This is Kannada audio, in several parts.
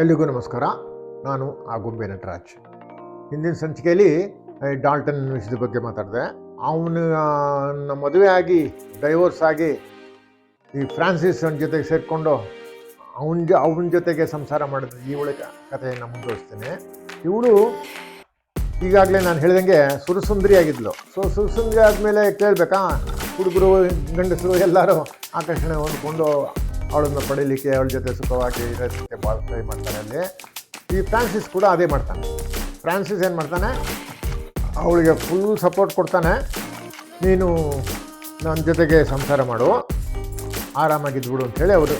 ಎಲ್ಲಿಗೂ ನಮಸ್ಕಾರ. ನಾನು ಆಗುಂಬೆ ನಟರಾಜ್. ಹಿಂದಿನ ಸಂಚಿಕೆಯಲ್ಲಿ ಡಾಲ್ಟನ್ ವಿಷಯದ ಬಗ್ಗೆ ಮಾತಾಡಿದೆ. ಅವನ ಮದುವೆ ಆಗಿ ಡೈವೋರ್ಸ್ ಆಗಿ, ಈ ಫ್ರಾನ್ಸಿಸ್ ಅವನ ಜೊತೆಗೆ ಸೇರಿಕೊಂಡು, ಅವನ ಜೊ, ಅವನ ಜೊತೆಗೆ ಸಂಸಾರ ಮಾಡಿದ ಇವಳ ಕಥೆಯನ್ನು ಮುಂದುವರಿಸ್ತೇನೆ. ಇವಳು ಈಗಾಗಲೇ ನಾನು ಹೇಳಿದಂಗೆ ಸುರಸುಂದರಿ ಆಗಿದ್ಲು. ಸೊ ಸುರಸುಂದರಿ ಆದಮೇಲೆ ಕೇಳಬೇಕಾ? ಹುಡುಗರು, ಗಂಡಸರು ಎಲ್ಲರೂ ಆಕರ್ಷಣೆ ಹೊಂದ್ಕೊಂಡು ಅವಳನ್ನು ಪಡೀಲಿಕ್ಕೆ ಅವಳ ಜೊತೆ ಸುಖವಾಗಿ ಇರೋದಕ್ಕೆ ಭಾಳ ಟ್ರೈ ಮಾಡ್ತಾರೆ ಅಲ್ಲಿ. ಈ ಫ್ರಾನ್ಸಿಸ್ ಕೂಡ ಅದೇ ಮಾಡ್ತಾನೆ. ಫ್ರಾನ್ಸಿಸ್ ಏನು ಮಾಡ್ತಾನೆ? ಅವಳಿಗೆ ಫುಲ್ ಸಪೋರ್ಟ್ ಕೊಡ್ತಾನೆ. ನೀನು ನನ್ನ ಜೊತೆಗೆ ಸಂಸಾರ ಮಾಡು. ಆರಾಮಾಗಿದ್ಬಿಡು ಅಂತೇಳಿ ಅವರು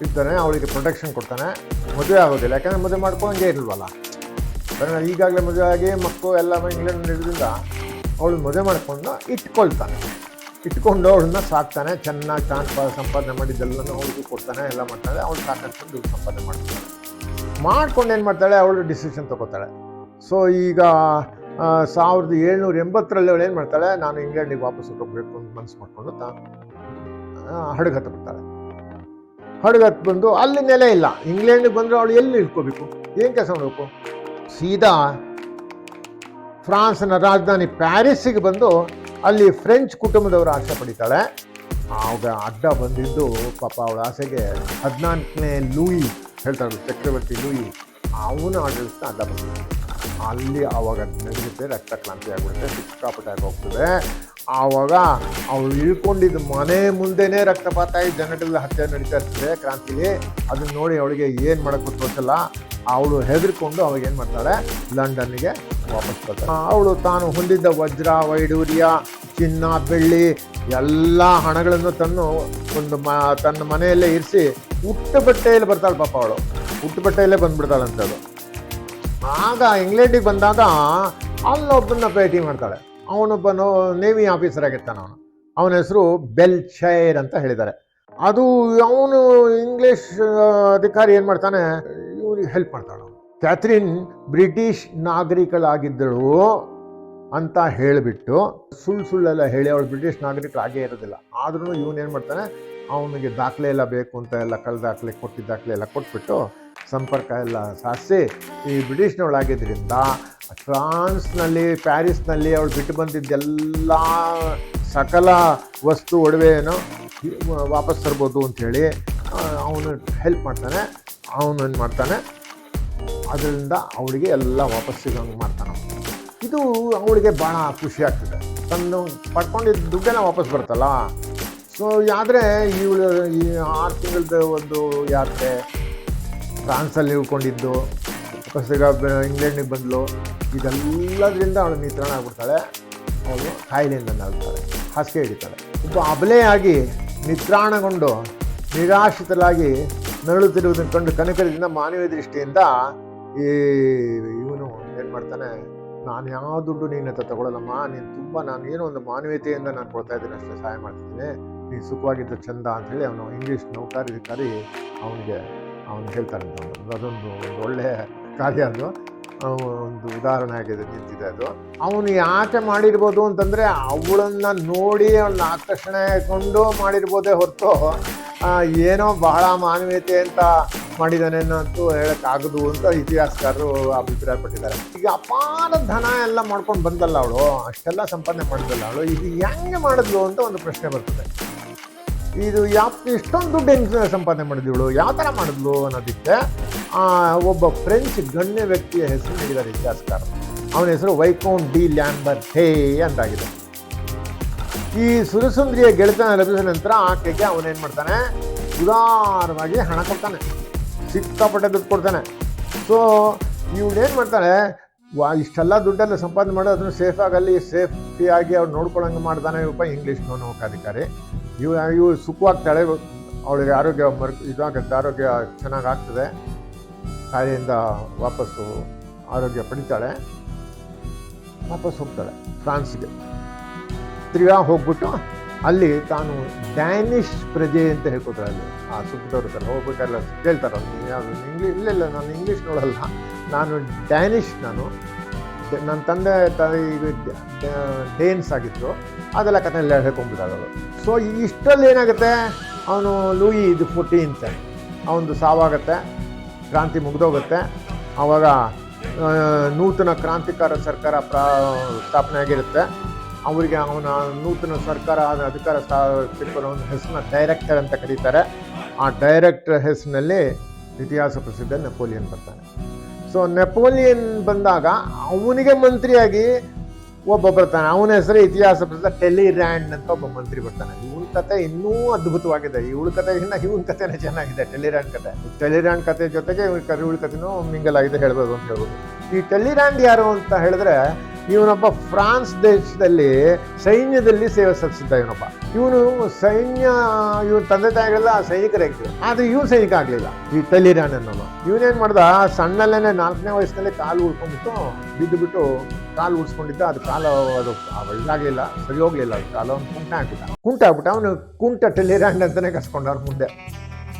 ಇರ್ತಾನೆ. ಅವಳಿಗೆ ಪ್ರೊಟೆಕ್ಷನ್ ಕೊಡ್ತಾನೆ. ಮದುವೆ ಆಗೋದಿಲ್ಲ. ಯಾಕಂದರೆ ಮದುವೆ ಮಾಡ್ಕೊಂಡೇ ಇರಲ್ವಲ್ಲ. ಬರೀ ಈಗಾಗಲೇ ಮದುವೆ ಆಗಿ ಮಕ್ಕಳು ಎಲ್ಲ ಇಂಗ್ಲೆಂಡ್ ಇರೋದ್ರಿಂದ ಅವಳು ಮದುವೆ ಮಾಡ್ಕೊಂಡು ಇಟ್ಕೊಳ್ತಾನೆ. ಇಟ್ಕೊಂಡು ಅವಳನ್ನ ಸಾಕ್ತಾನೆ, ಚೆನ್ನಾಗಿ ಟ್ರಾನ್ಸ್ಫರ್ ಸಂಪಾದನೆ ಮಾಡಿದ್ದೆಲ್ಲನೂ ಅವಳಿಗೂ ಕೊಡ್ತಾನೆ, ಎಲ್ಲ ಮಾಡ್ತಾಳೆ ಅವ್ಳು ಸಾಕಷ್ಟು ಸಂಪಾದನೆ ಮಾಡ್ತಾಳೆ ಮಾಡ್ಕೊಂಡು ಏನು ಮಾಡ್ತಾಳೆ? ಅವಳು ಡಿಸಿಷನ್ ತಗೋತಾಳೆ. ಸೊ ಈಗ ಸಾವಿರದ ಏಳ್ನೂರ ಎಂಬತ್ತರಲ್ಲಿ ಅವಳು ಏನು ಮಾಡ್ತಾಳೆ? ನಾನು ಇಂಗ್ಲೆಂಡಿಗೆ ವಾಪಸ್ ಹೋಗಬೇಕು ಅಂತ ಮನಸ್ಸು ಮಾಡಿಕೊಂಡು ತಾ ಹಡಗತ್ತ ಬಿಡ್ತಾಳೆ. ಹಡಗತ್ತು ಬಂದು ಅಲ್ಲಿ ನೆಲೆ ಇಲ್ಲ. ಇಂಗ್ಲೆಂಡಿಗೆ ಬಂದರೆ ಅವಳು ಎಲ್ಲಿ ಇಟ್ಕೋಬೇಕು ಏನು ಕೆಲಸ ಮಾಡಬೇಕು? ಸೀದಾ ಫ್ರಾನ್ಸ್ನ ರಾಜಧಾನಿ ಪ್ಯಾರಿಸ್ಸಿಗೆ ಬಂದು ಅಲ್ಲಿ ಫ್ರೆಂಚ್ ಕುಟುಂಬದವರು ಆಸೆ ಪಡಿತಾಳೆ. ಆವಾಗ ಅಡ್ಡ ಬಂದಿದ್ದು ಪಾಪ ಅವಳ ಆಸೆಗೆ ಹದಿನಾಲ್ಕನೇ ಲೂಯಿ ಹೇಳ್ತಾರೆ ಚಕ್ರವರ್ತಿ ಲೂಯಿ. ಅವನ ಆಡಳಿತ ಅಡ್ಡ ಬಂದಿದ್ದು ಅಲ್ಲಿ ಆವಾಗ ನಡೆಯುತ್ತೆ ರಕ್ತ ಕ್ಲಾಂತಿ ಆಗ್ಬಿಡುತ್ತೆ ಸಿಕ್ಕಾಪಟ್ಟೆ ಆಗಿ ಹೋಗ್ತದೆ ಆವಾಗ ಅವ್ರು ಇಳ್ಕೊಂಡಿದ್ದ ಮನೆ ಮುಂದೆನೇ ರಕ್ತಪಾತ ಜನಗಳ ಹತ್ಯೆ ನಡೀತಾ ಇರ್ತದೆ ಕ್ರಾಂತಿಲಿ ಅದನ್ನ ನೋಡಿ ಅವಳಿಗೆ ಏನು ಮಾಡೋಕ್ಕೂ ತೋರಿಸಲ್ಲ. ಅವಳು ಹೆದರ್ಕೊಂಡು ಅವಾಗ ಏನು ಮಾಡ್ತಾಳೆ? ಲಂಡನ್ಗೆ ವಾಪಸ್ ಬರ್ತಾಳೆ. ಅವಳು ತಾನು ಹೊಂದಿದ್ದ ವಜ್ರ, ವೈಡೂರ್ಯ, ಚಿನ್ನ, ಬೆಳ್ಳಿ, ಎಲ್ಲ ಹಣಗಳನ್ನು ತನ್ನ ಒಂದು ಮ, ತನ್ನ ಮನೆಯಲ್ಲೇ ಇರಿಸಿ ಹುಟ್ಟು ಬಟ್ಟೆಯಲ್ಲಿ ಬರ್ತಾಳೆ ಪಾಪ ಅವಳು. ಹುಟ್ಟು ಬಟ್ಟೆಯಲ್ಲೇ ಬಂದ್ಬಿಡ್ತಾಳಂತದು ಆಗ ಇಂಗ್ಲೆಂಡಿಗೆ ಬಂದಾಗ ಅಲ್ಲೊಬ್ಬನ ಭೇಟಿ ಮಾಡ್ತಾಳೆ. ಅವನೊಬ್ಬನು ನೇವಿ ಆಫೀಸರ್ ಆಗಿರ್ತಾನೆ ಅವನು. ಅವನ ಹೆಸರು ಬೆಲ್ ಶೈರ್ ಅಂತ ಹೇಳಿದ್ದಾರೆ. ಅದು ಅವನು ಇಂಗ್ಲಿಷ್ ಅಧಿಕಾರಿ ಏನು ಮಾಡ್ತಾನೆ? ಇವ್ರಿಗೆ ಹೆಲ್ಪ್ ಕ್ಯಾಥ್ರಿನ್ ಕ್ಯಾಥರಿನ್ ಬ್ರಿಟಿಷ್ ನಾಗರಿಕಳಾಗಿದ್ದಳು ಅಂತ ಹೇಳಿಬಿಟ್ಟು ಸುಳ್ಳು ಸುಳ್ಳೆಲ್ಲ ಹೇಳಿ, ಅವಳು ಬ್ರಿಟಿಷ್ ನಾಗರಿಕರಾಗೇ ಇರೋದಿಲ್ಲ. ಆದ್ರೂ ಏನು ಮಾಡ್ತಾನೆ? ಅವನಿಗೆ ದಾಖಲೆ ಎಲ್ಲ ಬೇಕು ಅಂತ ಎಲ್ಲ ಕಳೆದ ದಾಖಲೆ, ಕೊಟ್ಟಿದ್ದ ದಾಖಲೆ ಎಲ್ಲ ಕೊಟ್ಬಿಟ್ಟು ಸಂಪರ್ಕ ಎಲ್ಲ ಸಾಧಿಸಿ ಈ ಬ್ರಿಟಿಷ್ನವಳಾಗಿದ್ದರಿಂದ ಫ್ರಾನ್ಸ್ನಲ್ಲಿ, ಪ್ಯಾರಿಸ್ನಲ್ಲಿ ಅವಳು ಬಿಟ್ಟು ಬಂದಿದ್ದೆಲ್ಲ ಸಕಲ ವಸ್ತು ಒಡವೆಯನ್ನು ವಾಪಸ್ ತರ್ಬೋದು ಅಂಥೇಳಿ ಅವನು ಹೆಲ್ಪ್ ಮಾಡ್ತಾನೆ. ಅವನು ಏನು ಮಾಡ್ತಾನೆ? ಅದರಿಂದ ಅವಳಿಗೆ ಎಲ್ಲ ವಾಪಸ್ ಸಿಗೋಂಗೆ ಮಾಡ್ತಾನೆ ಇದು ಅವಳಿಗೆ ಭಾಳ ಖುಷಿ ಆಗ್ತದೆ. ತನ್ನ ಪಡ್ಕೊಂಡಿದ್ದ ದುಡ್ಡೆಲ್ಲ ವಾಪಸ್ ಬರ್ತಲ್ಲ. ಸೊ ಆದರೆ ಇವಳು ಈ ಆರು ತಿಂಗಳದ ಒಂದು ಯಾತ್ರೆ ಫ್ರಾನ್ಸಲ್ಲಿ ಉಳ್ಕೊಂಡಿದ್ದು ಬ- ಇಂಗ್ಲೆಂಡಿಗೆ ಬಂದಳು ಇದೆಲ್ಲದರಿಂದ ಅವಳು ನಿತ್ರಾಣ ಆಗ್ಬಿಡ್ತಾಳೆ. ಅವಳು ಕಾಯಿಲೆಯಿಂದ ಆಗ್ತಾಳೆ ಹಾಸಿಗೆ ಹಿಡಿತಾಳೆ. ಒಬ್ಬ ಅಬಲೆಯಾಗಿ ನಿತ್ರಾಣಗೊಂಡು ನಿರಾಶ್ರಿತರಾಗಿ ನರಳುತ್ತಿರುವುದನ್ನು ಕಂಡು ಕನಕರಿಂದ ಮಾನವೀಯ ದೃಷ್ಟಿಯಿಂದ ಈ ಇವನು ಏನು ಮಾಡ್ತಾನೆ, ನಾನು ಯಾವ ದುಡ್ಡು ನೀನು ಹತ್ರ ತಗೊಳ್ಳಲ್ಲಮ್ಮ ನೀನು ತುಂಬ, ನಾನು ಏನೋ ಒಂದು ಮಾನವೀಯತೆಯಿಂದ ನಾನು ಕೊಡ್ತಾ ಇದ್ದೀನಿ, ಅಷ್ಟೇ ಸಹಾಯ ಮಾಡ್ತಿದ್ದೀನಿ. ನೀನು ಸುಖವಾಗಿದ್ದ ಚಂದ ಅಂಥೇಳಿ ಅವನು ಇಂಗ್ಲೀಷ್ ಕರಿ ಅವನಿಗೆ, ಅವನು ಹೇಳ್ತಾನೆ ಅದೊಂದು, ಒಂದು ಒಳ್ಳೆಯ ಕಾರ್ಯ ಅದು. ಒಂದು ಉದಾಹರಣೆ ಆಗಿದೆ ನಿಂತಿದೆ ಅದು. ಅವನು ಯಾಕೆ ಮಾಡಿರ್ಬೋದು ಅಂತಂದರೆ ಅವಳನ್ನು ನೋಡಿ ಅವನ ಆಕರ್ಷಣೆ ಕೊಂಡು ಮಾಡಿರ್ಬೋದೇ ಹೊರತು ಏನೋ ಬಹಳ ಮಾನವೀಯತೆ ಅಂತ ಮಾಡಿದ್ದಾನೆ ಅಂತೂ ಹೇಳೋಕ್ಕಾಗದು ಅಂತ ಇತಿಹಾಸಕಾರರು ಅಭಿಪ್ರಾಯಪಟ್ಟಿದ್ದಾರೆ. ಈಗ ಅಪಾರ ಧನ ಎಲ್ಲ ಮಾಡ್ಕೊಂಡು ಬಂದಲ್ಲ ಅವಳು, ಅಷ್ಟೆಲ್ಲ ಸಂಪಾದನೆ ಮಾಡಿದಲ್ಲ ಅವಳು, ಇದು ಹೆಂಗೆ ಮಾಡಿದ್ಲು ಅಂತ ಒಂದು ಪ್ರಶ್ನೆ ಬರ್ತದೆ. ಇದು ಯಾವ ಇಷ್ಟೊಂದು ದುಡ್ಡು ಹೆಂಗೆ ಸಂಪಾದನೆ ಮಾಡಿದ್ಳು ಯಾವ ಥರ ಮಾಡಿದ್ಲು ಅನ್ನೋದಕ್ಕೆ ಒಬ್ಬ ಫ್ರೆಂಚ್ ಗಣ್ಯ ವ್ಯಕ್ತಿಯ ಹೆಸರು ನೀಡಿದ್ದಾರೆ ಇತಿಹಾಸಕಾರ. ಅವನ ಹೆಸರು ವೈಕೋನ್ ಡಿ ಲ್ಯಾಂಬರ್ ಹೇ ಅಂತಾಗಿದೆ ಈ ಸುರಸುಂದ್ರಿಯ ಗೆಳೆತನ ಲಭಿಸಿದ ನಂತರ ಆಕೆಗೆ ಅವನೇನು ಮಾಡ್ತಾನೆ? ಉದಾರವಾಗಿ ಹಣ ಕೊಡ್ತಾನೆ. ಸಿಕ್ಕಾಪಟ್ಟೆ ದುಡ್ಡು ಕೊಡ್ತಾನೆ. ಸೊ ಇವಳೇನು ಮಾಡ್ತಾಳೆ? ವಾ, ಇಷ್ಟೆಲ್ಲ ದುಡ್ಡೆಲ್ಲ ಸಂಪಾದನೆ ಮಾಡಿ ಅದನ್ನು ಸೇಫ್ ಆಗಲ್ಲಿ ಸೇಫ್ಟಿಯಾಗಿ ಅವ್ರು ನೋಡ್ಕೊಳ್ಳೋಂಗೆ ಮಾಡ್ತಾನೆ ಇವಪ್ಪ ಇಂಗ್ಲೀಷ್ ನೌಕಾಧಿಕಾರಿ ಇವ ಇವು ಸುಖವಾಗ್ತಾಳೆ ಅವಳಿಗೆ ಆರೋಗ್ಯ ಮರ್, ಇದಾಗುತ್ತೆ, ಆರೋಗ್ಯ ಚೆನ್ನಾಗಿ ಆಗ್ತದೆ. ಕಾಯಿಲೆಯಿಂದ ವಾಪಸ್ಸು ಆರೋಗ್ಯ ಪಡಿತಾಳೆ. ವಾಪಸ್ ಹೋಗ್ತಾಳೆ ಫ್ರಾನ್ಸ್ಗೆ. ತಿರ್ಗಾ ಹೋಗ್ಬಿಟ್ಟು ಅಲ್ಲಿ ತಾನು ಡ್ಯಾನಿಷ್ ಪ್ರಜೆ ಅಂತ ಹೇಳ್ಕೊತಾರೆ ಅಲ್ಲಿ. ಆ ಸುಖದವ್ರು ಇರ್ತಾರೆ ಹೋಗ್ಬೇಕಾದ್ರೆ ಕೇಳ್ತಾರೆ ನೀನು ಯಾವುದು ಇಂಗ್ಲೀಷ್ ಇಲ್ಲ ಇಲ್ಲ, ನಾನು ಇಂಗ್ಲೀಷ್ ನೋಡಲ್ಲ. ನಾನು ಡ್ಯಾನಿಷ್ ನಾನು. ನನ್ನ ತಂದೆ ತಾಯಿ ಡ- ಡೇನ್ಸ್ ಆಗಿತ್ತು ಅದೆಲ್ಲ ಕಥೆ ಎಲ್ಲ ಹೇಳ್ಕೊಂಡ್ಬಿಟ್ಟಾಗ ಸೊ ಇಷ್ಟರಲ್ಲಿ ಏನಾಗುತ್ತೆ? ಅವನು ಲೂಯಿ ಇದು ಫೋರ್ಟೀನ್ತ್. ಅವನದು ಸಾವಾಗತ್ತೆ. ಕ್ರಾಂತಿ ಮುಗಿದೋಗುತ್ತೆ. ಆವಾಗ ನೂತನ ಕ್ರಾಂತಿಕಾರ ಸರ್ಕಾರ ಪ್ರಾ, ಸ್ಥಾಪನೆ ಆಗಿರುತ್ತೆ. ಅವರಿಗೆ ಅವನ ನೂತನ ಸರ್ಕಾರ ಆದ ಅಧಿಕಾರ ಸ್ಥಾ ಒಂದು ಹೆಸರನ್ನ ಡೈರೆಕ್ಟರ್ ಅಂತ ಕರೀತಾರೆ. ಆ ಡೈರೆಕ್ಟರ್ ಹೆಸರಿನಲ್ಲಿ ಇತಿಹಾಸ ಪ್ರಸಿದ್ಧ ನೆಪೋಲಿಯನ್ ಬರ್ತಾನೆ. ಸೊ ನೆಪೋಲಿಯನ್ ಬಂದಾಗ ಅವನಿಗೆ ಮಂತ್ರಿಯಾಗಿ ಒಬ್ಬ ಬರ್ತಾನೆ ಅವನ ಹೆಸರು ಇತಿಹಾಸ ಪ್ರಸಿದ್ಧ. ಟೆಲಿರ್ಯಾಂಡ್ ಅಂತ ಒಬ್ಬ ಮಂತ್ರಿ ಬರ್ತಾನೆ. ಇವನ ಕತೆ ಇನ್ನೂ ಅದ್ಭುತವಾಗಿದೆ. ಇವಳ ಕಥೆಗಿನ್ನ ಇವನ ಕಥೆನೇ ಚೆನ್ನಾಗಿದೆ. ಟೆಲಿರ್ಯಾಂಡ್ ಕತೆ. ಟೆಲಿರ್ಯಾಂಡ್ ಕತೆ ಜೊತೆಗೆ ಇವಳ ಕಥೆನೂ ಮಿಂಗಲ್ ಆಗಿದೆ ಹೇಳ್ಬೋದು ಅಂತ ಹೇಳ್ಬೋದು. ಈ ಟೆಲಿರ್ಯಾಂಡ್ ಯಾರು ಅಂತ ಹೇಳಿದ್ರೆ, ಇವನೊಬ್ಬ ಫ್ರಾನ್ಸ್ ದೇಶದಲ್ಲಿ ಸೈನ್ಯದಲ್ಲಿ ಸೇವೆ ಸಲ್ಲಿಸಿದ್ದ ಇವನೊಬ್ಬ. ಇವನು ಸೈನ್ಯ, ಇವನ ತಂದೆ ತಾಯಿಗಳೆಲ್ಲ ಸೈನಿಕರಾಗಿದ್ರು ಆದ್ರೆ ಇವನು ಸೈನಿಕ ಆಗಲಿಲ್ಲ. ಈ ಟೆಲಿರ್ಯಾಂಡ್ ಅನ್ನೋನು ಇವನೇನ್ ಮಾಡ್ದ? ಸಣ್ಣಲ್ಲೇನೆ ನಾಲ್ಕನೇ ವಯಸ್ಸಿನಲ್ಲಿ ಕಾಲು ಉಳ್ಕೊಂಡ್ಬಿಟ್ಟು ಬಿದ್ದು ಬಿಟ್ಟು ಕಾಲು ಉಡ್ಸ್ಕೊಂಡಿದ್ದ, ಅದು ಕಾಲು ಅದು ಇದಾಗಲಿಲ್ಲ ಸರಿ ಹೋಗ್ಲಿಲ್ಲ, ಅದು ಕಾಲು ಅವ್ನು ಕುಂಟ ಹಾಕ್ಬಿಟ್ಟ ಕುಂಟ ಆಗ್ಬಿಟ್ಟ ಅವನು ಕುಂಟ ಟೆಲಿರ್ಯಾಂಡ್ ಅಂತಲೇ ಕಸ್ಕೊಂಡ ಅವ್ರ ಮುಂದೆ.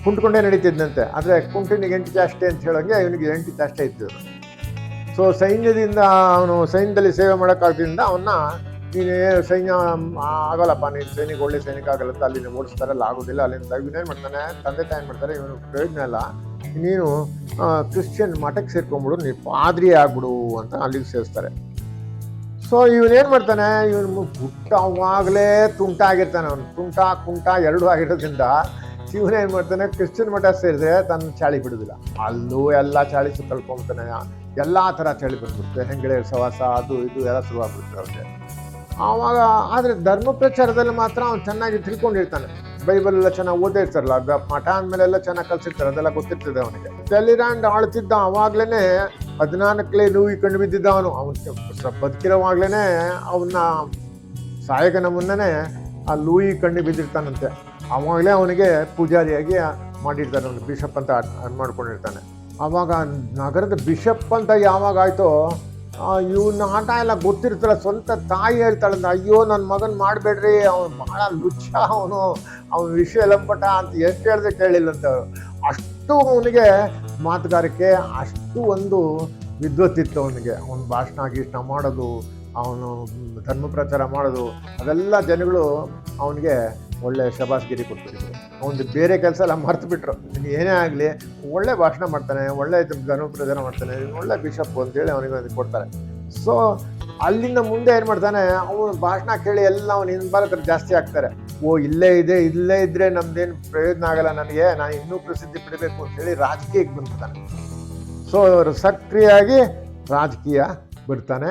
ಕುಂಟ್ಕೊಂಡೇ ನಡೀತಿದ್ದಂತೆ ಆದರೆ ಕುಂಟನಿಗೆ ಎಂಟು ಚಾಷ್ಟೆ ಅಂತ ಹೇಳೋಂಗೆ ಇವನಿಗೆ ಎಂಟು ಚಾಷ್ಟೆ ಇತ್ತು ಸೊ ಸೈನ್ಯದಿಂದ ಅವನು, ಸೈನ್ಯದಲ್ಲಿ ಸೇವೆ ಮಾಡೋಕ್ಕಾಗ್ದಿಂದ ಅವನ್ನ, ನೀನು ಸೈನ್ಯ ಆಗಲ್ಲಪ್ಪ, ನೀನು ಸೈನಿಕ, ಒಳ್ಳೆ ಸೈನಿಕ ಆಗಲ್ಲ ಅಂತ ಅಲ್ಲಿ ಓಡಿಸ್ತಾರಲ್ಲ, ಆಗೋದಿಲ್ಲ, ಅಲ್ಲಿಂದ ಇವನೇನು ಮಾಡ್ತಾನೆ, ತಂದೆ ತಾಯಿ ಮಾಡ್ತಾರೆ, ಇವನು ಪ್ರಯೋಜನ ಇಲ್ಲ ನೀನು ಕ್ರಿಶ್ಚಿಯನ್ ಮಠಕ್ಕೆ ಸೇರ್ಕೊಂಬಿಡು, ನೀ ಪಾದ್ರಿ ಆಗ್ಬಿಡು ಅಂತ ಅಲ್ಲಿಗೆ ಸೇರಿಸ್ತಾರೆ. ಸೊ ಏನು ಮಾಡ್ತಾನೆ? ಇವನು ಪುಟ್ಟ ಅವಾಗಲೇ ತುಂಟ ಆಗಿರ್ತಾನೆ ಅವನು. ತುಂಟ, ಕುಂಟ ಎರಡೂ ಆಗಿರೋದ್ರಿಂದ ಇವನೇನು ಮಾಡ್ತಾನೆ? ಕ್ರಿಶ್ಚಿಯನ್ ಮಠ ಸೇರಿದ್ರೆ ತನ್ನ ಚಾಳಿ ಬಿಡೋದಿಲ್ಲ. ಅಲ್ಲೂ ಎಲ್ಲ ಚಾಳಿ ಸುತ್ತಳ್ಕೊಂತಾನೆ ಎಲ್ಲ ಥರ ಚಾಳಿ ಬಂದ್ಬಿಡುತ್ತೆ. ಹೆಂಗಳೆ ಸವಾಸ ಅದು ಇದು ಎಲ್ಲ ಶುರುವಾಗ್ಬಿಡುತ್ತೆ ಅವ್ರಿಗೆ. ಆವಾಗ, ಆದರೆ ಧರ್ಮ ಪ್ರಚಾರದಲ್ಲಿ ಮಾತ್ರ ಅವ್ನು ಚೆನ್ನಾಗಿ ತಿಳ್ಕೊಂಡಿರ್ತಾನೆ. ಬೈಬಲ್ ಎಲ್ಲ ಚೆನ್ನಾಗಿ ಓದೇ ಇರ್ತಾರಲ್ಲ, ಅದ ಮಠ ಅಂದಮೇಲೆಲ್ಲ ಚೆನ್ನಾಗಿ ಕಲ್ಸಿರ್ತಾರೆ, ಅದೆಲ್ಲ ಗೊತ್ತಿರ್ತದೆ ಅವನಿಗೆ. ಟೆಲಿರಾಂಡ್ ಆಳ್ತಿದ್ದ ಅವಾಗ್ಲೇನೆ ಹದಿನಾಲ್ಕಲೇ ಲೂಯಿ ಕಂಡು ಬಿದ್ದಿದ್ದ ಅವನು. ಅವನು ಬದುಕಿರೋವಾಗ್ಲೇನೆ ಅವನ್ನ ಸಾಯಕನ ಮುನ್ನೇ ಆ ಲೂಯಿ ಕಣ್ಣು ಬಿದ್ದಿರ್ತಾನಂತೆ. ಅವಾಗಲೇ ಅವನಿಗೆ ಪೂಜಾರಿಯಾಗಿ ಮಾಡಿರ್ತಾನೆ ಅವನು ಬಿಷಪ್ ಅಂತ ಅನ್ ಮಾಡ್ಕೊಂಡಿರ್ತಾನೆ. ಆವಾಗ ನಗರದ ಬಿಷಪ್ ಅಂತ ಯಾವಾಗ ಆಯ್ತೋ ಇವನ ಆಟ ಎಲ್ಲ ಗೊತ್ತಿರ್ತಲ್ಲ, ಸ್ವಂತ ತಾಯಿ ಹೇಳ್ತಾಳಂತ. ಅಯ್ಯೋ ನನ್ನ ಮಗನ್ ಮಾಡಬೇಡ್ರಿ, ಅವನು ಭಾಳ ಲುಚ್ಚ ಅವನು. ಅವನ ವಿಷಯ ಲಂಪಟ ಅಂತ ಎಷ್ಟು ಹೇಳಿದೆ ಕೇಳಿಲ್ಲ ಅಂತ ಅಷ್ಟು ಅವನಿಗೆ ಮಾತುಗಾರಿಕೆ, ಅಷ್ಟು ಒಂದು ವಿದ್ವತ್ತಿತ್ತು ಅವನಿಗೆ. ಅವನ ಭಾಷಣ ಗೀಷಣ ಮಾಡೋದು, ಅವನು ಧರ್ಮ ಪ್ರಚಾರ ಮಾಡೋದು, ಅದೆಲ್ಲ ಜನಗಳು ಅವನಿಗೆ ಒಳ್ಳೆ ಶಬಾಸ್ಗಿರಿ ಕೊಡ್ತಿದ್ರು. ಅವನು ಬೇರೆ ಕೆಲಸ ಎಲ್ಲ ಮರ್ತು ಬಿಟ್ರು ಏನೇ ಆಗಲಿ, ಒಳ್ಳೆ ಭಾಷಣ ಮಾಡ್ತಾನೆ, ಒಳ್ಳೆ ಧನುಪ್ರದಾನ ಮಾಡ್ತಾನೆ, ಒಳ್ಳೆ ಬಿಷಪ್ ಅಂತೇಳಿ ಅವನಿಗೆ ಅದಕ್ಕೆ ಕೊಡ್ತಾರೆ. ಸೊ ಅಲ್ಲಿಂದ ಮುಂದೆ ಏನು ಮಾಡ್ತಾನೆ, ಅವನು ಭಾಷಣ ಕೇಳಿ ಎಲ್ಲ ಅವನು ಹಿಂಬಾಲಕರು ಜಾಸ್ತಿ ಆಗ್ತಾರೆ ಓ, ಇಲ್ಲೇ ಇದೆ, ಇಲ್ಲೇ ಇದ್ರೆ ನಮ್ದೇನು ಪ್ರಯೋಜನ ಆಗಲ್ಲ ನನಗೆ, ನಾನು ಇನ್ನೂ ಪ್ರಸಿದ್ಧಿ ಪಡಿಬೇಕು ಅಂತೇಳಿ ರಾಜಕೀಯಕ್ಕೆ ಬಂದ್ಬಿಡ್ತಾನೆ. ಸೊ ಅವರು ಸಕ್ರಿಯಾಗಿ ರಾಜಕೀಯ ಬಿಡ್ತಾನೆ.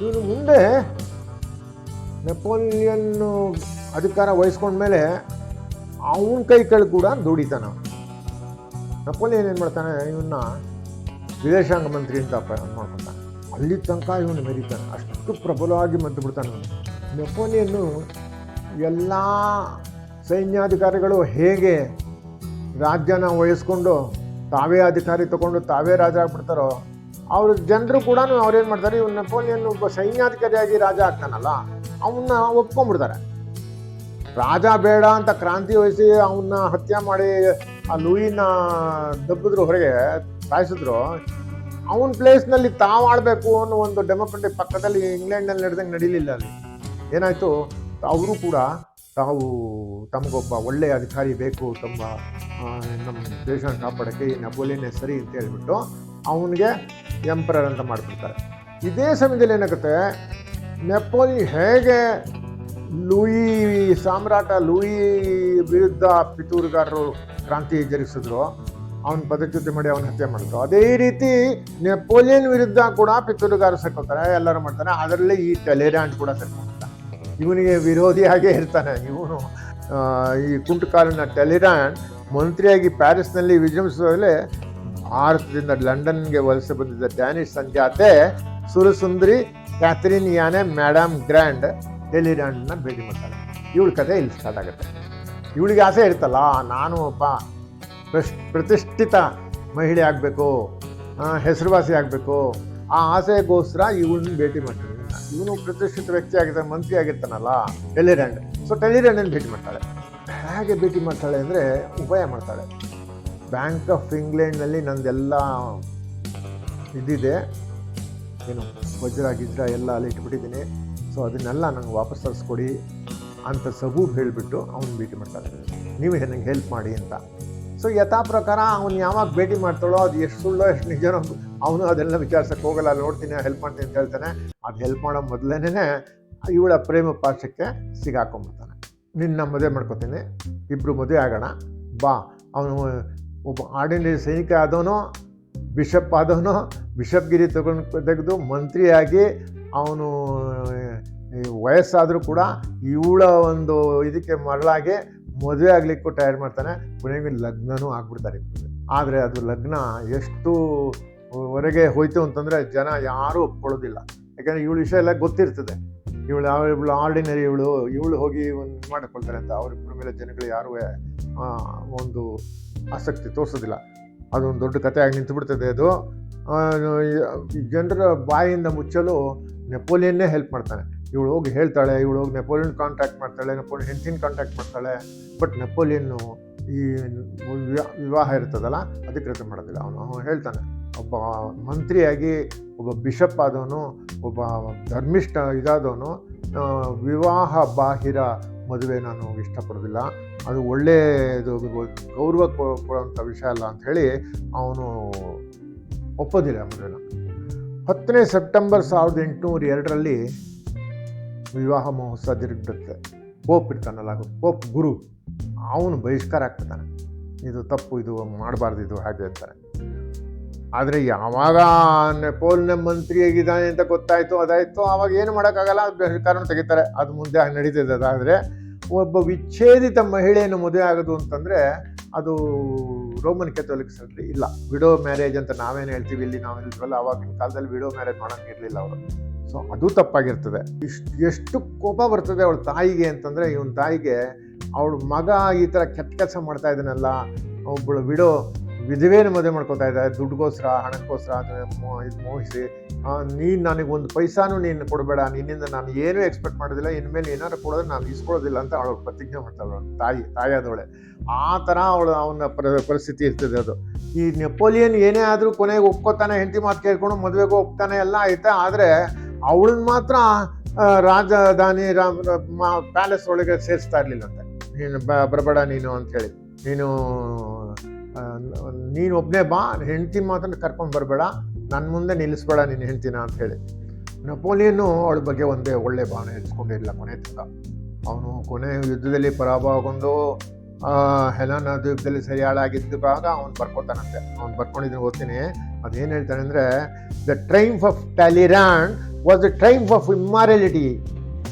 ಇವನು ಮುಂದೆ ನೆಪೋಲಿಯನ್ ಅಧಿಕಾರ ವಹಿಸ್ಕೊಂಡ್ಮೇಲೆ ಅವನ ಕೈ ಕೆಳಗೆ ಕೂಡ ದುಡಿತಾನ ನೆಪೋಲಿಯನ್ ಏನು ಮಾಡ್ತಾನೆ? ಇವನ್ನ ವಿದೇಶಾಂಗ ಮಂತ್ರಿ ಅಂತ ಮಾಡ್ಕೊತಾನೆ. ಅಲ್ಲಿ ತನಕ ಇವನು ಮೆರೀತಾನೆ. ಅಷ್ಟು ಪ್ರಬಲವಾಗಿ ಮದ್ದು ಬಿಡ್ತಾನೆ ನೆಪೋಲಿಯನ್ನು ಎಲ್ಲ ಸೈನ್ಯಾಧಿಕಾರಿಗಳು ಹೇಗೆ ರಾಜ್ಯನ ವಹಿಸ್ಕೊಂಡು ತಾವೇ ಅಧಿಕಾರಿ ತಗೊಂಡು ತಾವೇ ರಾಜ ಆಗ್ಬಿಡ್ತಾರೋ ಅವ್ರ ಜನರು ಕೂಡ ಅವ್ರೇನು ಮಾಡ್ತಾರೆ, ಇವ್ನ ನೆಪೋಲಿಯನ್ ಒಬ್ಬ ಸೈನ್ಯಾಧಿಕಾರಿಯಾಗಿ ರಾಜ ಆಗ್ತಾನಲ್ಲ ಅವನ್ನ ಒಪ್ಕೊಂಡ್ಬಿಡ್ತಾರೆ. ರಾಜ ಬೇಡ ಅಂತ ಕ್ರಾಂತಿ ವಹಿಸಿ ಅವನ್ನ ಹತ್ಯೆ ಮಾಡಿ ಆ ಲೂಯಿನ ದಬ್ಬಿದ್ರು ಹೊರಗೆ, ಸಾಯಿಸಿದ್ರು, ಅವನ ಪ್ಲೇಸ್ನಲ್ಲಿ ತಾವು ಆಡಬೇಕು ಅನ್ನೋ ಒಂದು ಡೆಮೋಕ್ರೆಟಿಕ್ ಪಕ್ಕದಲ್ಲಿ ಇಂಗ್ಲೆಂಡ್ನಲ್ಲಿ ನಡೆದಂಗೆ ನಡೀಲಿಲ್ಲ ಅಲ್ಲಿ. ಏನಾಯಿತು, ಅವರು ಕೂಡ ತಾವು ತಮಗೊಬ್ಬ ಒಳ್ಳೆಯ ಅಧಿಕಾರಿ ಬೇಕು, ತಮ್ಮ ನಮ್ಮ ದೇಶ ಕಾಪಾಡೋಕ್ಕೆ ಈ ಸರಿ ಅಂತ ಹೇಳ್ಬಿಟ್ಟು ಅವನಿಗೆ ಎಂಪರರ್ ಅಂತ ಮಾಡ್ಬಿಡ್ತಾರೆ. ಇದೇ ಸಮಯದಲ್ಲಿ ಏನಾಗುತ್ತೆ? ನೆಪೋಲಿ ಹೇಗೆ ಲೂಯಿ ಸಾಮ್ರಾಟ, ಲೂಯಿ ವಿರುದ್ಧ ಪಿತೂರುಗಾರರು ಕ್ರಾಂತಿ ಜರುಗಿಸಿದ್ರು ಅವನ ಪದಚ್ಯುತಿ ಮಾಡಿ ಅವನ ಹತ್ಯೆ ಮಾಡಿದ್ರು. ಅದೇ ರೀತಿ ನೆಪೋಲಿಯನ್ ವಿರುದ್ಧ ಕೂಡ ಪಿತೂರುಗಾರರು ಸೇರ್ಕೊಳ್ತಾರೆ, ಎಲ್ಲರೂ ಮಾಡ್ತಾರೆ. ಅದರಲ್ಲಿ ಈ ಟೆಲೆರಾಂಟ್ ಕೂಡ ಸೇರ್ಕೊಂಡಿದ್ದ ಇವನಿಗೆ ವಿರೋಧಿಯಾಗೇ ಇರ್ತಾನೆ. ಇವನು ಈ ಕುಂಟುಕಾಲಿನ ಟೆಲಿರಾಂಡ್ ಮಂತ್ರಿಯಾಗಿ ಪ್ಯಾರಿಸ್ನಲ್ಲಿ ವಿಜೃಂಭಿಸುವಾಗಲೇ ಭಾರತದಿಂದ ಲಂಡನ್ಗೆ ವಲಸೆ ಬಂದಿದ್ದ ಡ್ಯಾನಿಶ್ ಸಂಜಾತೆ, ಸುರಸುಂದರಿ, ಕ್ಯಾಥರಿನ್ ಯಾನೆ, ಮ್ಯಾಡಮ್ ಗ್ರ್ಯಾಂಡ್ ಟೆಲಿರಾಂಡ್ನ ಭೇಟಿ ಮಾಡ್ತಾಳೆ ಇವಳ ಕತೆ ಇಲ್ಲಿ ಸ್ಟಾರ್ಟ್ ಆಗುತ್ತೆ. ಇವಳಿಗೆ ಆಸೆ ಇರ್ತಲ್ಲ ನಾನು ಒಬ್ಬ ಪ್ರತಿಷ್ಠಿತ ಮಹಿಳೆ ಆಗಬೇಕು ಹೆಸರುವಾಸಿ ಆಗಬೇಕು, ಆ ಆಸೆಗೋಸ್ಕರ ಇವಳನ್ನ ಭೇಟಿ ಮಾಡ್ತೀನಿ. ಇವನು ಪ್ರತಿಷ್ಠಿತ ವ್ಯಕ್ತಿ ಆಗಿರ್ತಾನೆ, ಮಂತ್ರಿ ಆಗಿರ್ತಾನಲ್ಲ ಟೆಲಿರಾಂಡ್ ಸೊ ಟೆಲಿರ್ಯಾಂಡನ್ನು ಭೇಟಿ ಮಾಡ್ತಾಳೆ. ಹೇಗೆ ಭೇಟಿ ಮಾಡ್ತಾಳೆ ಅಂದರೆ ಉಪಾಯ ಮಾಡ್ತಾಳೆ. ಬ್ಯಾಂಕ್ ಆಫ್ ಇಂಗ್ಲೆಂಡ್ನಲ್ಲಿ ನಂದೆಲ್ಲ ಇದಿದೆ. ಏನು ವಜ್ರ ಗಿಜ್ರ ಎಲ್ಲ ಅಲ್ಲಿ ಇಟ್ಬಿಟ್ಟಿದ್ದೀನಿ. ಸೊ ಅದನ್ನೆಲ್ಲ ನಂಗೆ ವಾಪಸ್ ತರಿಸ್ಕೊಡಿ ಅಂತ ಸಬೂಬ್ ಹೇಳಿಬಿಟ್ಟು ಅವ್ನು ಭೇಟಿ ಮಾಡ್ತಾನೆ. ನೀವು ನನಗೆ ಹೆಲ್ಪ್ ಮಾಡಿ ಅಂತ. ಸೊ ಯಥಾ ಪ್ರಕಾರ ಅವ್ನು ಯಾವಾಗ ಭೇಟಿ ಮಾಡ್ತಾಳೋ ಅದು ಎಷ್ಟು ಸುಳ್ಳೋ ಎಷ್ಟು ನಿಜನೋ ಅವನು ಅದೆಲ್ಲ ವಿಚಾರಿಸಕ್ಕೆ ಹೋಗಲ್ಲ. ನೋಡ್ತೀನಿ ಹೆಲ್ಪ್ ಮಾಡ್ತೀನಿ ಅಂತ ಹೇಳ್ತಾನೆ. ಅದು ಹೆಲ್ಪ್ ಮಾಡೋ ಮೊದಲೇನೆ ಇವಳ ಪ್ರೇಮ ಪಾಶಕ್ಕೆ ಸಿಗಾಕೊಂಬಿಡ್ತಾನೆ ನಿನ್ನ ಮದುವೆ ಮಾಡ್ಕೊತೀನಿ. ಇಬ್ಬರು ಮದುವೆ ಆಗೋಣ. ಬಾ. ಅವನು ಒಬ್ಬ ಆರ್ಡಿನರಿ ಸೈನಿಕ ಆದವನು, ಬಿಷಪ್ ಆದವನು, ಬಿಷಪ್ಗಿರಿ ತಗೊಂಡು ತೆಗೆದು ಮಂತ್ರಿಯಾಗಿ ಅವನು ವಯಸ್ಸಾದರೂ ಕೂಡ ಇವಳ ಒಂದು ಇದಕ್ಕೆ ಮರಳಾಗಿ ಮದುವೆ ಆಗಲಿಕ್ಕೂ ತಯಾರು ಮಾಡ್ತಾನೆ. ಕೊನೆಗೆ ಲಗ್ನನೂ ಆಗ್ಬಿಡ್ತಾರೆ ಆದರೆ ಅದು ಲಗ್ನ ಎಷ್ಟು ವರೆಗೆ ಹೋಯ್ತು ಅಂತಂದರೆ ಜನ ಯಾರೂ ಒಪ್ಕೊಳ್ಳೋದಿಲ್ಲ. ಯಾಕಂದರೆ ಇವಳು ವಿಷಯ ಎಲ್ಲ ಗೊತ್ತಿರ್ತದೆ. ಇವಳು ಇವಳು ಆರ್ಡಿನರಿ ಇವಳು ಇವಳು ಹೋಗಿ ಒಂದು ಮಾಡಿಕೊಳ್ತಾರೆ ಅಂತ. ಅವ್ರಿಬ್ಬರ ಮೇಲೆ ಜನಗಳು ಯಾರೂ ಒಂದು ಆಸಕ್ತಿ ತೋರಿಸೋದಿಲ್ಲ. ಅದೊಂದು ದೊಡ್ಡ ಕಥೆಯಾಗಿ ನಿಂತು ಬಿಡ್ತದೆ ಅದು. ಜನರ ಬಾಯಿಂದ ಮುಚ್ಚಲು ನೆಪೋಲಿಯನ್ನೇ ಹೆಲ್ಪ್ ಮಾಡ್ತಾನೆ. ಇವಳು ಹೋಗಿ ಹೇಳ್ತಾಳೆ, ಇವಳು ಹೋಗಿ ನೆಪೋಲಿಯನ್ ಕಾಂಟ್ಯಾಕ್ಟ್ ಮಾಡ್ತಾಳೆ, ನೆಪೋಲಿಯನ್ ಹೆಂಡತಿನ ಕಾಂಟ್ಯಾಕ್ಟ್ ಮಾಡ್ತಾಳೆ. ಬಟ್ ನೆಪೋಲಿಯನ್ನು ಈ ವಿವಾ- ವಿವಾಹ ಇರ್ತದಲ್ಲ, ಅದಕ್ಕೆ ಅಧಿಕೃತ ಮಾಡೋದಿಲ್ಲ. ಅವನು ಅವನು ಹೇಳ್ತಾನೆ, ಒಬ್ಬ ಮಂತ್ರಿಯಾಗಿ ಒಬ್ಬ ಬಿಷಪ್ ಆದವನು, ಒಬ್ಬ ಧರ್ಮಿಷ್ಠ ಇದಾದವನು ವಿವಾಹ ಬಾಹಿರ ಮದುವೆ ನಾನು ಇಷ್ಟಪಡೋದಿಲ್ಲ. ಅದು ಒಳ್ಳೆಯದು ಗೌರವ ಕೊಡುವಂಥ ವಿಷಯ ಅಲ್ಲ ಹೇಳಿ ಅವನು ಒಪ್ಪೋದಿಲ್ಲ ಮೊದಲ ಹತ್ತನೇ ಸೆಪ್ಟೆಂಬರ್ ಸಾವಿರದ ಎಂಟುನೂರ ಎರಡರಲ್ಲಿ ವಿವಾಹ ಮಹೋತ್ಸವ ಜರುಗಿಬಿಡುತ್ತೆ. ಪೋಪ್ ಇರ್ತಾನಲ್ಲ ಪೋಪ್ ಗುರು. ಅವನು ಬಹಿಷ್ಕಾರ ಆಗ್ತಾನೆ ಇದು ತಪ್ಪು, ಇದು ಮಾಡಬಾರ್ದು, ಇದು ಹಾಗೆ ಅಂತಾನೆ. ಆದರೆ ಯಾವಾಗ ನೆಪೋಲ್ನ ಮಂತ್ರಿ ಆಗಿದ್ದಾನೆ ಅಂತ ಗೊತ್ತಾಯಿತು, ಅದಾಯಿತು, ಆವಾಗ ಏನು ಮಾಡೋಕ್ಕಾಗಲ್ಲ ಬಹಿಷ್ಕಾರನ ತೆಗಿತಾರೆ. ಅದು ಮುಂದೆ ನಡೀತದೆ ಅದಾದರೆ ಒಬ್ಬ ವಿಚ್ಛೇದಿತ ಮಹಿಳೆಯನ್ನು ಮದುವೆ ಆಗೋದು ಅಂತಂದರೆ ಅದು ರೋಮನ್ ಕೆಥೋಲಿಕ್ಸಲ್ಲಿ ಇಲ್ಲ. ವಿಡೋ ಮ್ಯಾರೇಜ್ ಅಂತ ನಾವೇನು ಹೇಳ್ತೀವಿ ಇಲ್ಲಿ ನಾವು ಹೇಳ್ತೀವಲ್ಲ ಆವಾಗಿನ ಕಾಲದಲ್ಲಿ ವಿಡೋ ಮ್ಯಾರೇಜ್ ಮಾಡೋಂಗಿರಲಿಲ್ಲ ಅವರು. ಸೊ ಅದು ತಪ್ಪಾಗಿರ್ತದೆ. ಇಷ್ಟು, ಎಷ್ಟು ಕೋಪ ಬರ್ತದೆ ಅವಳ ತಾಯಿಗೆ ಅಂತಂದರೆ, ಇವನ ತಾಯಿಗೆ ಅವಳು ಮಗ ಈ ಥರ ಕೆಟ್ಟ ಕೆಲಸ ಮಾಡ್ತಾ ಇದ್ದಾನಲ್ಲ ಒಬ್ಬಳು ವಿಡೋ ವಿಧವೇನ ಮದುವೆ ಮಾಡ್ಕೊತಾ ಇದ್ದಾರೆ. ದುಡ್ಡುಗೋಸ್ಕರ, ಹಣಕ್ಕೋಸ್ಕರ ಇದು ಮೋಹಿಸಿ. ನೀನು ನನಗೆ ಒಂದು ಪೈಸಾನು ನೀನು ಕೊಡಬೇಡ. ನಿನ್ನಿಂದ ನಾನು ಏನೂ ಎಕ್ಸ್ಪೆಕ್ಟ್ ಮಾಡೋದಿಲ್ಲ. ಇನ್ಮೇಲೆ ಏನಾದ್ರು ಕೊಡೋದು ನಾನು ಇಸ್ಕೊಳ್ಳೋದಿಲ್ಲ ಅಂತ ಅವಳು ಪ್ರತಿಜ್ಞೆ ಮಾಡ್ತಾಳೆ ತಾಯಿ, ತಾಯಿಯಾದವಳೆ. ಆ ಥರ ಅವಳು ಅವನ ಪರ, ಪರಿಸ್ಥಿತಿ ಇರ್ತದೆ ಅದು. ಈ ನೆಪೋಲಿಯನ್ ಏನೇ ಆದರೂ ಕೊನೆಗೆ ಒಪ್ಕೋತಾನೆ, ಹೆಂಡತಿ ಮಾತು ಕೇಳ್ಕೊಂಡು ಮದುವೆಗೂ ಒಪ್ತಾನೆ ಎಲ್ಲ ಐತೆ. ಆದರೆ ಅವಳನ್ನ ಮಾತ್ರ ರಾಜಧಾನಿ ರಾಜಧಾನಿ ಪ್ಯಾಲೇಸ್ ಒಳಗೆ ಸೇರಿಸ್ತಾ ಅಂತ. ನೀನು ಬರಬೇಡ ನೀನು ಅಂಥೇಳಿ ನೀನು ನೀನು ಒಬ್ಬನೇ ಬಾ ಹೆಂಡ್ತಿ ಮಾತ್ರ ಕರ್ಕೊಂಡು ಬರಬೇಡ. ನನ್ನ ಮುಂದೆ ನಿಲ್ಲಿಸ್ಬೇಡ ನೀನು ಹೆಂಡ್ತಿನ ಅಂತ ಹೇಳಿ. ನಪೋಲಿಯನ್ನು ಅವಳ ಬಗ್ಗೆ ಒಂದೇ ಒಳ್ಳೆ ಭಾವನೆ ಇಟ್ಕೊಂಡಿರಲಿಲ್ಲ ಕೊನೆ ತನಕ. ಅವನು ಕೊನೆ ಯುದ್ಧದಲ್ಲಿ ಪರಾಭವಗೊಂಡು ಆ, ದ್ವೀಪದಲ್ಲಿ ಸರಿಯಾಳಾಗಿದ್ದಾಗ ಅವ್ನು ಬರ್ಕೊತಾನಂತೆ. ಅವ್ನು ಬರ್ಕೊಂಡಿದ್ದೀನಿ ಓದ್ತೀನಿ. ಅದೇನು ಹೇಳ್ತಾನೆ ಅಂದರೆ the triumph of Talleyrand was the triumph of immorality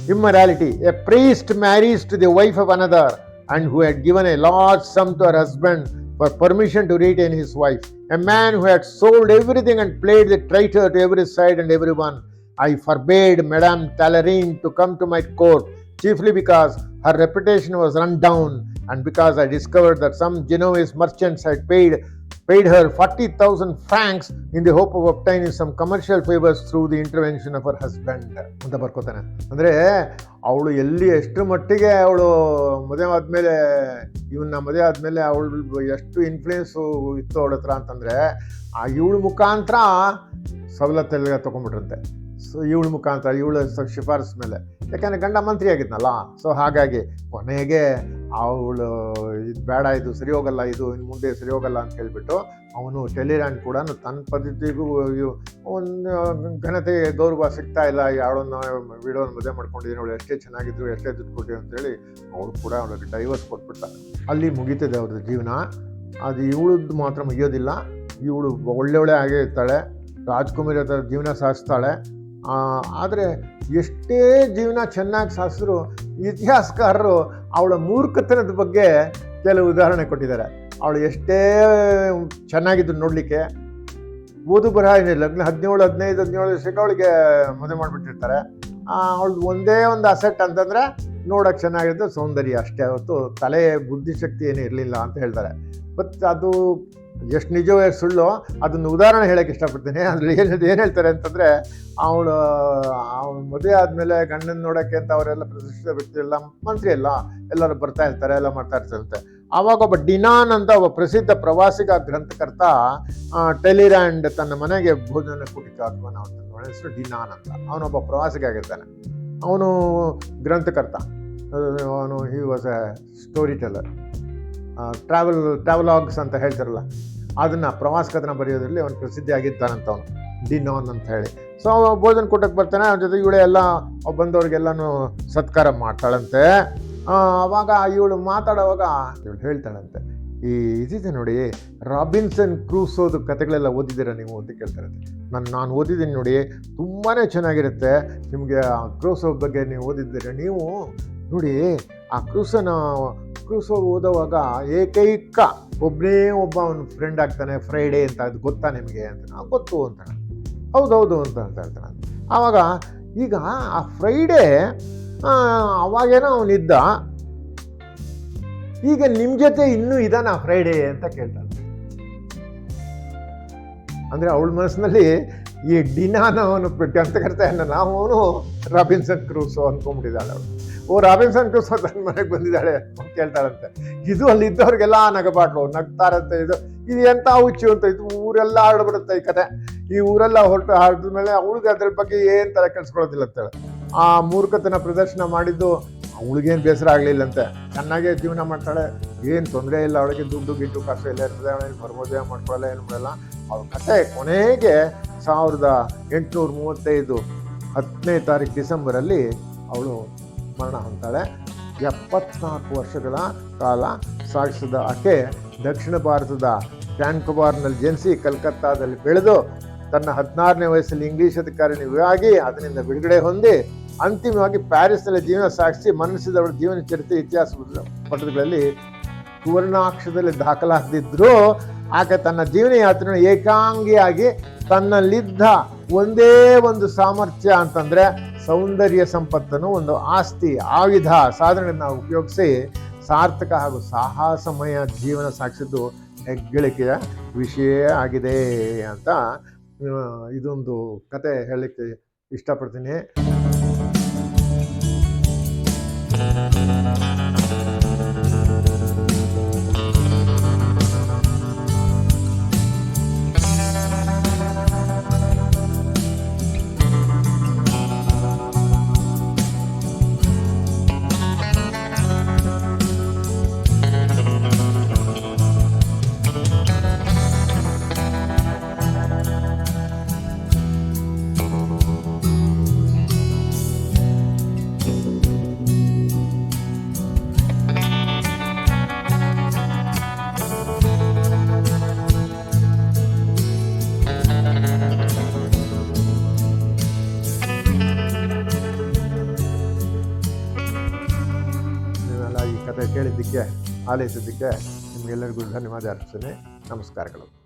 immorality a priest marries to the wife of another and who had given a large sum to our husband. For permission to retain his wife. A man who had sold everything and played the traitor to every side and everyone. I forbade Madame Talleyrand to come to my court, chiefly because her reputation was run down and because I discovered that some Genoese merchants had paid paid her 40,000 francs in the hope of obtaining some commercial favors through the intervention of her husband. ಅಂತ ಬರ್ಕೋತಾನೆ. ಅಂದರೆ ಅವಳು ಎಲ್ಲಿ ಎಷ್ಟು ಮಟ್ಟಿಗೆ ಅವಳು ಮದುವೆ ಆದಮೇಲೆ ಇವನ್ನ ಮದುವೆ ಆದಮೇಲೆ ಅವಳು ಎಷ್ಟು ಇನ್ಫ್ಲೂಯೆನ್ಸು ಇತ್ತು ಅವಳ ಹತ್ರ ಅಂತಂದರೆ ಆ ಇವಳ ಮುಖಾಂತರ ಸವಲತ್ತೆಲ್ಲ ತೊಗೊಂಡ್ಬಿಟ್ರಂತೆ. ಇವಳ ಮುಖಾಂತರ, ಇವಳ ಶಿಫಾರಸು ಮೇಲೆ. ಯಾಕಂದರೆ ಗಂಡ ಮಂತ್ರಿ ಆಗಿದ್ನಲ್ಲ ಸೊ ಹಾಗಾಗಿ ಕೊನೆಗೆ ಅವಳು, ಇದು ಬೇಡ, ಇದು ಸರಿ ಹೋಗಲ್ಲ, ಇದು ಇನ್ನು ಮುಂದೆ ಸರಿ ಹೋಗಲ್ಲ ಅಂತ ಹೇಳಿಬಿಟ್ಟು ಅವನು ಟೆಲಿರಾಂಡ್ ಕೂಡ ತನ್ನ ಪದ್ಧತಿಗೂ ಒಂದು ಘನತೆ, ಗೌರವ ಸಿಗ್ತಾ ಇಲ್ಲ. ಯಾವಳನ್ನ ವಿಡೋನ ಮದುವೆ ಮಾಡ್ಕೊಂಡಿದ್ದೀನಿ, ಅವಳು ಎಷ್ಟೇ ಚೆನ್ನಾಗಿದ್ರು, ಎಷ್ಟೇ ದುಡ್ಡು ಅಂತ ಅಂತೇಳಿ ಅವಳು ಕೂಡ ಅವಳಿಗೆ ಡೈವರ್ಸ್ ಕೊಟ್ಬಿಟ್ಟ. ಅಲ್ಲಿ ಮುಗೀತದೆ ಅವ್ರದ್ದು ಜೀವನ. ಅದು ಇವಳದ್ದು ಮಾತ್ರ ಮುಗಿಯೋದಿಲ್ಲ. ಇವಳು ಒಳ್ಳೆ ಒಳ್ಳೆ ಆಗೇ ಇರ್ತಾಳೆ. ರಾಜ್ಕುಮಾರಿ ಹತ್ರ ಜೀವನ ಸಾಗಿಸ್ತಾಳೆ ಆದರೆ ಎಷ್ಟೇ ಜೀವನ ಚೆನ್ನಾಗಿ ಸಾಸಿದ್ರು ಇತಿಹಾಸಕಾರರು ಅವಳ ಮೂರ್ಖತನದ ಬಗ್ಗೆ ಕೆಲವು ಉದಾಹರಣೆ ಕೊಟ್ಟಿದ್ದಾರೆ. ಅವಳು ಎಷ್ಟೇ ಚೆನ್ನಾಗಿದ್ದು ನೋಡಲಿಕ್ಕೆ, ಓದು ಬರಹ ಏನಿಲ್ಲ ಹದಿನೇಳು, ಹದಿನೈದು, ಹದಿನೇಳು ವರ್ಷಕ್ಕೆ ಅವಳಿಗೆ ಮದುವೆ ಮಾಡಿಬಿಟ್ಟಿರ್ತಾರೆ. ಅವಳು ಒಂದೇ ಒಂದು ಅಸೆಟ್ ಅಂತಂದರೆ ನೋಡೋಕೆ ಚೆನ್ನಾಗಿರುತ್ತೆ, ಸೌಂದರ್ಯ ಅಷ್ಟೇ. ಅವತ್ತು ತಲೆ ಬುದ್ಧಿಶಕ್ತಿ ಏನು ಇರಲಿಲ್ಲ ಅಂತ ಹೇಳ್ತಾರೆ. ಬಟ್ ಅದು ಎಷ್ಟು ನಿಜವೇ ಸುಳ್ಳು ಅದನ್ನು ಉದಾಹರಣೆ ಹೇಳೋಕ್ಕೆ ಇಷ್ಟಪಡ್ತೀನಿ. ಅದ್ರಲ್ಲಿ ಏನು ಏನು ಹೇಳ್ತಾರೆ ಅಂತಂದರೆ, ಅವಳು ಅವಳು ಮದುವೆ ಆದಮೇಲೆ ಗಂಡನ ನೋಡೋಕ್ಕೆ ಅಂತ ಅವರೆಲ್ಲ ಪ್ರತಿಷ್ಠಿತ ವ್ಯಕ್ತಿ ಎಲ್ಲ ಮಂತ್ರಿ ಎಲ್ಲ ಎಲ್ಲರೂ ಬರ್ತಾ ಇರ್ತಾರೆ, ಎಲ್ಲ ಮಾಡ್ತಾ ಇರ್ತಾರಂತೆ ಆವಾಗ ಒಬ್ಬ ಡಿನಾನ್ ಅಂತ ಒಬ್ಬ ಪ್ರಸಿದ್ಧ ಪ್ರವಾಸಿಗ ಗ್ರಂಥಕರ್ತ ಟೆಲಿರ್ಯಾಂಡ್ ತನ್ನ ಮನೆಗೆ ಭೋಜನ ಕೂಟಿಕ ಅಥವಾ ಅವನ ಹೆಸರು ಡಿನಾನ್ ಅಂತ. ಅವನೊಬ್ಬ ಪ್ರವಾಸಿಗ ಆಗಿರ್ತಾನೆ ಅವನು ಗ್ರಂಥಕರ್ತ. ಅವನು he was a story teller travel travelogues ಅಂತ ಹೇಳ್ತಾರಲ್ಲ. ಅದನ್ನು ಪ್ರವಾಸ ಕಥನ ಬರೆಯೋದ್ರಲ್ಲಿ ಅವನು ಪ್ರಸಿದ್ಧಿ ಆಗಿದ್ದಾನಂತ ಅವನು ಡಿನ್ನೋನ್ ಅಂತ ಹೇಳಿ. ಸೊ ಭೋಜನ ಕೂಟಕ್ಕೆ ಬರ್ತಾನೆ, ಅವನ ಜೊತೆ ಇವಳೆ ಎಲ್ಲ ಬಂದವ್ರಿಗೆಲ್ಲನೂ ಸತ್ಕಾರ ಮಾಡ್ತಾಳಂತೆ. ಆವಾಗ ಇವಳು ಮಾತಾಡೋವಾಗ ಇವಳು ಹೇಳ್ತಾಳಂತೆ, ಈ ಇದಿದೆ ನೋಡಿ, ರಾಬಿನ್ಸನ್ ಕ್ರೂಸೋದು ಕತೆಗಳೆಲ್ಲ ಓದಿದ್ದೀರಾ ನೀವು ಅಂತ ಕೇಳ್ತಾರಂತೆ ನಾನು ನಾನು ಓದಿದ್ದೀನಿ ನೋಡಿ ತುಂಬಾ ಚೆನ್ನಾಗಿರುತ್ತೆ, ನಿಮಗೆ ಆ ಕ್ರೂಸೋ ಬಗ್ಗೆ ನೀವು ಓದಿದ್ದೀರ, ನೀವು ನೋಡಿ, ಆ ಕ್ರೂಸನ ಕ್ರೂಸೋ ಓದೋವಾಗ ಏಕೈಕ ಒಬ್ಬನೇ ಒಬ್ಬ ಅವನ ಫ್ರೆಂಡ್ ಆಗ್ತಾನೆ ಫ್ರೈಡೇ ಅಂತ, ಅದು ಗೊತ್ತಾ ನಿಮಗೆ ಅಂತ? ಗೊತ್ತು ಅಂತಾನೆ ಹೌದೌದು ಅಂತ ಅಂತ ಹೇಳ್ತಾನೆ ಆವಾಗ ಈಗ ಆ ಫ್ರೈಡೇ ಅವಾಗೇನೋ ಅವನಿದ್ದ ಈಗ ನಿಮ್ಮ ಜೊತೆ ಇನ್ನೂ ಇದಾನ ಫ್ರೈಡೇ ಅಂತ ಕೇಳ್ತಾನೆ. ಅಂದರೆ ಅವಳ ಮನಸ್ಸಿನಲ್ಲಿ ಈ ಡಿನಾನ ಅವನು ಗ್ರಂಥಕರ್ತೆಯನ್ನು ನಾವು ಅವನು ರಾಬಿನ್ಸನ್ ಕ್ರೂಸೋ ಅಂದ್ಕೊಂಡ್ಬಿಟ್ಟಿದ್ದಾಳೆ ಅವಳು. ಓ, ರಾಬಿನ್ಸನ್ ಕ್ರೂಸೋ ತನ್ನ ಮನೆಗೆ ಬಂದಿದ್ದಾಳೆ ಕೇಳ್ತಾಳಂತೆ. ಇದು ಅಲ್ಲಿ ಇದ್ದವ್ರಿಗೆಲ್ಲ ನಗಬಾಟ್ಲು, ನಗ್ತಾರಂತೆ ಇದು. ಇದು ಎಂಥ ಹುಚ್ಚು ಅಂತ ಇದು ಊರೆಲ್ಲ ಹರಡ್ಬಿಡುತ್ತೆ ಈ ಕತೆ. ಈ ಊರೆಲ್ಲ ಹೊರಟು ಹಾಡಿದ ಮೇಲೆ ಅವಳಿಗೆ ಅದ್ರ ಬಗ್ಗೆ ಏನು ತಲೆ ಕೆಡಿಸ್ಕೊಳ್ಳೋದಿಲ್ಲ ಅಂತೇಳಿ. ಆ ಮೂರ್ಖತನ ಪ್ರದರ್ಶನ ಮಾಡಿದ್ದು ಅವಳಿಗೇನು ಬೇಸರ ಆಗಲಿಲ್ಲಂತೆ. ಚೆನ್ನಾಗೇ ಜೀವನ ಮಾಡ್ತಾಳೆ. ಏನು ತೊಂದರೆ ಇಲ್ಲ ಅವಳಿಗೆ. ದುಡ್ಡು, ಗಿಡ್ಡು, ಕಷ್ಟ ಎಲ್ಲ ಇರ್ತದೆ. ಅವಳಿಗೆ ಬರ್ಬೋದೇ ಮಾಡ್ಕೊಳ್ಳಲ್ಲ ಏನು ಮಾಡಲ್ಲ. ಅವ್ರ ಕತೆ ಕೊನೆಗೆ ಸಾವಿರದ ಎಂಟುನೂರ ಮೂವತ್ತೈದು ಹತ್ತನೇ ತಾರೀಕು ಡಿಸೆಂಬರಲ್ಲಿ ಅವಳು ಮರಣ ಅಂತಾಳೆ ಎಪ್ಪತ್ನಾಲ್ಕು ವರ್ಷಗಳ ಕಾಲ ಸಾಗಿಸಿದ ಆಕೆ ದಕ್ಷಿಣ ಭಾರತದ ಕ್ಯಾನ್ಕುಬಾರ್ನಲ್ಲಿ ಜನಿಸಿ ಕಲ್ಕತ್ತಾದಲ್ಲಿ ಬೆಳೆದು ತನ್ನ ಹದಿನಾರನೇ ವಯಸ್ಸಲ್ಲಿ ಇಂಗ್ಲಿಷ್ ಅಧಿಕಾರಿಯಾಗಿ ಅದರಿಂದ ಬಿಡುಗಡೆ ಹೊಂದಿ ಅಂತಿಮವಾಗಿ ಪ್ಯಾರಿಸ್ನಲ್ಲಿ ಜೀವನ ಸಾಗಿಸಿ ಮನಸ್ಸಿದವರ ಜೀವನ ಚರಿತ್ರೆ ಇತಿಹಾಸ ಪತ್ರಗಳಲ್ಲಿ ಸುವರ್ಣಾಕ್ಷದಲ್ಲಿ ದಾಖಲಾಗದಿದ್ದರೂ ಆಕೆ ತನ್ನ ಜೀವನ ಯಾತ್ರೆಯನ್ನು ಏಕಾಂಗಿಯಾಗಿ ತನ್ನಲ್ಲಿದ್ದ ಒಂದೇ ಒಂದು ಸಾಮರ್ಥ್ಯ ಅಂತಂದ್ರೆ ಸೌಂದರ್ಯ ಸಂಪತ್ತನ್ನು ಒಂದು ಆಸ್ತಿ, ಆಯುಧ ಸಾಧನೆಯನ್ನು ಉಪಯೋಗಿಸಿ ಸಾರ್ಥಕ ಹಾಗೂ ಸಾಹಸಮಯ ಜೀವನ ಸಾಗಿಸಿದ್ದು ಹೆಗ್ಗಳಿಕೆಯ ವಿಷಯ ಆಗಿದೆ ಅಂತ ಇದೊಂದು ಕತೆ ಹೇಳಲಿಕ್ಕೆ ಇಷ್ಟಪಡ್ತೀನಿ. ಕೇಳಿದ್ದಕ್ಕೆ ಆಲಿಸಿದ್ದಕ್ಕೆ ನಿಮಗೆಲ್ಲರಿಗೂ ಧನ್ಯವಾದ ಅರ್ಪಿಸ್ತೇನೆ. ನಮಸ್ಕಾರಗಳು.